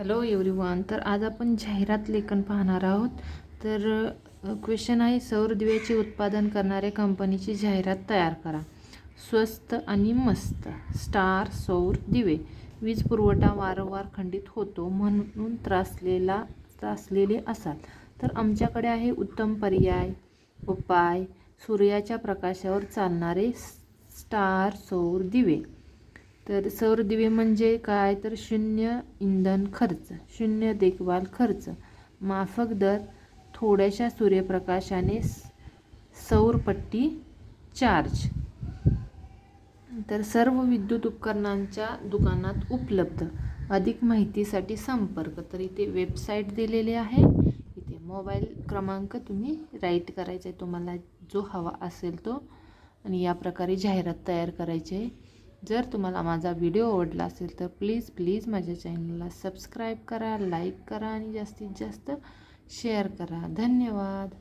Hello everyone तर आज आपण जाहिरात लेखन पाहणार आहोत. तर क्वेश्चन आहे सौर दिव्याचे उत्पादन करणाऱ्या कंपनीची जाहिरात तयार करा. स्वस्त आणि मस्त. स्टार सौर दिवे. वीज पुरवठा वारंवार खंडित होतो म्हणून त्रासलेला त्रासलेले असाल तर आमच्याकडे आहे उत्तम पर्याय उपाय. सूर्याच्या प्रकाशावर चालणारे स्टार सौर दिवे. तर सौर दिवे म्हणजे काय? तर शून्य इंधन खर्च शून्य देखभाल खर्च. माफक दर थोड्याशा सूर्यप्रकाशाने सौरपट्टी चार्ज. तर सर्व विद्युत उपकरणांच्या दुकानात उपलब्ध. अधिक माहितीसाठी संपर्क. तर इथे वेबसाईट दिलेली आहे. इथे मोबाईल क्रमांक तुम्ही राईट करायचा आहे. तुम्हाला जो हवा असेल तो. आणि या प्रकारे जाहिरात तयार करायची आहे. जर तुम्हाला माझा व्हिडिओ आवडला असेल तर प्लीज प्लीज माझ्या चॅनलला सबस्क्राईब करा लाईक करा आणि जास्तीत जास्त शेअर करा. धन्यवाद.